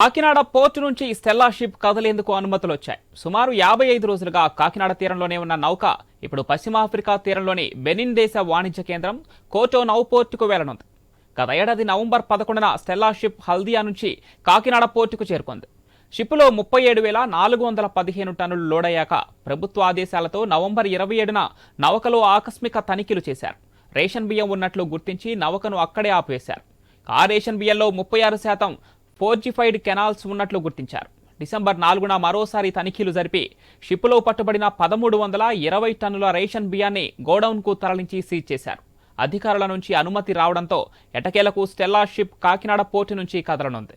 Kakinada port నుంచి Stella ship కదలేందుకు అనుమతులు వచ్చాయి సుమారు యాభై ఐదు రోజులుగా కాకినాడ తీరంలోనే ఉన్న నౌక ఇప్పుడు పశ్చిమాఫ్రికా తీరంలోని బెనిన్ దేశ వాణిజ్య కేంద్రం కోటో నౌ పోర్టుకు వెళ్ళనుంది. గత ఏడాది నవంబర్ పదకొండున స్టెల్లా షిప్ హల్దియా నుంచి కాకినాడ పోర్టుకు చేరుకుంది. షిప్లో ముప్పై ఏడు వేల నాలుగు వందల పదిహేను టన్నులు లోడయ్యాక ప్రభుత్వ ఆదేశాలతో నవంబర్ ఇరవై ఏడున నౌకలో ఆకస్మిక తనిఖీలు చేశారు. రేషన్ బియ్యం ఉన్నట్లు గుర్తించి నౌకను అక్కడే ఆపివేశారు ఆ రేషన్ బియ్యంలో ముప్పై ఆరు శాతం ఫోర్జిఫైడ్ కెనాల్స్ ఉన్నట్లు గుర్తించారు. డిసెంబర్ నాలుగున మరోసారి తనిఖీలు జరిపి షిప్లో పట్టుబడిన పదమూడు వందల ఇరవై టన్నుల రేషన్ బియ్యాన్ని గోడౌన్కు తరలించి సీజ్ చేశారు. అధికారుల నుంచి అనుమతి రావడంతో ఎటకేలకు స్టెల్లా షిప్ కాకినాడ పోర్టు నుంచి కదలనుంది.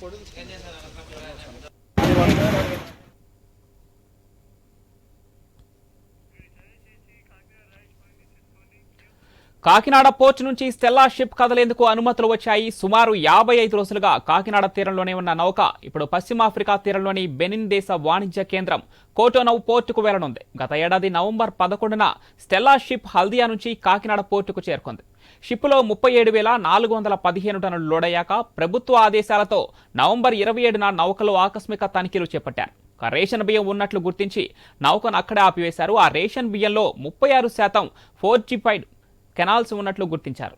பொழுது కాకినాడ పోర్ట్ నుంచి స్టెల్లా షిప్ కదలేందుకు అనుమతులు వచ్చాయి. సుమారు యాభై ఐదు రోజులుగా కాకినాడ తీరంలోనే ఉన్న నౌక ఇప్పుడు పశ్చిమాఫ్రికా తీరంలోని బెనిన్ దేశ వాణిజ్య కేంద్రం కోటోనౌ పోర్టుకు వెళ్ళనుంది. గత ఏడాది నవంబర్ పదకొండున స్టెల్లా షిప్ హల్దియా నుంచి కాకినాడ పోర్టుకు చేరుకుంది. షిప్లో ముప్పై ఏడు వేల నాలుగు వందల పదిహేను టన్నులు లోడయ్యాక ప్రభుత్వ ఆదేశాలతో నవంబర్ ఇరవై ఏడున నౌకలో ఆకస్మిక తనిఖీలు చేపట్టారు. ఒక రేషన్ బియ్యం ఉన్నట్లు గుర్తించి నౌకను అక్కడే ఆపివేశారు. ఆ రేషన్ బియ్యంలో ముప్పై ఆరు శాతం ఫోర్జిఫైడ్ కెనాల్స్ ఉన్నట్లు గుర్తించారు.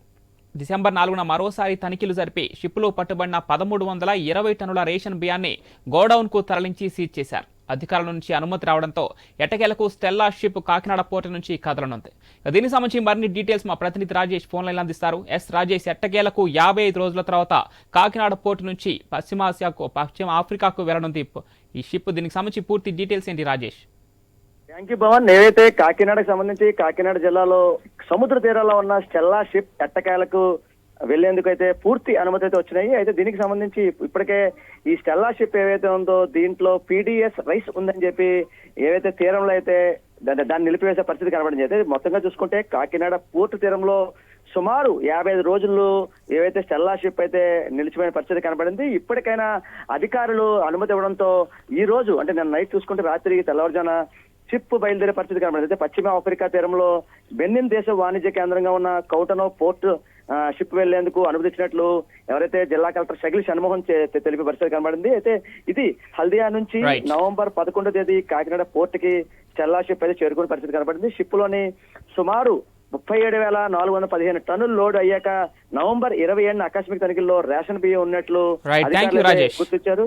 డిసెంబర్ నాలుగున మరోసారి తనిఖీలు జరిపి షిప్లో పట్టుబడిన పదమూడు వందల ఇరవై టన్నుల రేషన్ బియ్యాన్ని గోడౌన్కు తరలించి సీజ్ చేశారు. అధికారుల నుంచి అనుమతి రావడంతో ఎటకేలకు స్టెల్లా షిప్ కాకినాడ పోర్టు నుంచి కదలనుంది. దీనికి సంబంధించి మరిన్ని డీటెయిల్స్ మా ప్రతినిధి రాజేష్ ఫోన్లైన్ అందిస్తారు. ఎస్ రాజేష్ ఎట్టకేలకు యాభై ఐదు రోజుల తర్వాత కాకినాడ పోర్టు నుంచి పశ్చిమాసియాకు పశ్చిమ ఆఫ్రికాకు వెళ్ళనుంది ఈ షిప్ దీనికి సంబంధించి పూర్తి డీటెయిల్స్ ఏంటి రాజేష్? Thank you Bhavan. నేనైతే కాకినాడకు సంబంధించి కాకినాడ జిల్లాలో సముద్ర తీరాల్లో ఉన్న స్టెల్లా షిప్ ఎట్టకాయలకు వెళ్ళేందుకు అయితే పూర్తి అనుమతి అయితే వచ్చినాయి. అయితే దీనికి సంబంధించి ఇప్పటికే ఈ స్టెల్లా షిప్ ఏవైతే ఉందో దీంట్లో పీడిఎస్ రైస్ ఉందని చెప్పి ఏవైతే తీరంలో అయితే దాన్ని దాన్ని నిలిపివేసే పరిస్థితి కనబడింది. అయితే మొత్తంగా చూసుకుంటే కాకినాడ పూర్తి తీరంలో సుమారు యాభై ఐదు రోజులు ఏవైతే స్టెల్లా షిప్ అయితే నిలిచిపోయిన పరిస్థితి కనబడింది. ఇప్పటికైనా అధికారులు అనుమతి ఇవ్వడంతో ఈ రోజు అంటే నేను నైట్ చూసుకుంటే రాత్రి తెల్లవారుజాన షిప్ బయలుదేరే పరిస్థితి కనబడింది. అయితే పశ్చిమ ఆఫ్రికా తీరంలో బెనిన్ దేశ వాణిజ్య కేంద్రంగా ఉన్న కౌటనో పోర్ట్ షిప్ వెళ్ళేందుకు అనుమతి ఇచ్చినట్లు ఎవరైతే జిల్లా కలెక్టర్ షగిల్ షణ్మోహన్ తెలిపే పరిస్థితి కనబడింది. అయితే ఇది హల్దియా నుంచి. నవంబర్ పదకొండో తేదీ కాకినాడ పోర్ట్కి చెల్లా షిప్ అయితే చేరుకునే పరిస్థితి కనబడింది. షిప్లోని సుమారు ముప్పై ఏడు వేల నాలుగు వందల పదిహేను టన్నులు లోడ్ అయ్యాక నవంబర్ ఇరవై ఏడున ఆకస్మిక తనిఖీల్లో రేషన్ బియ్యం ఉన్నట్లు. గుర్తించారు.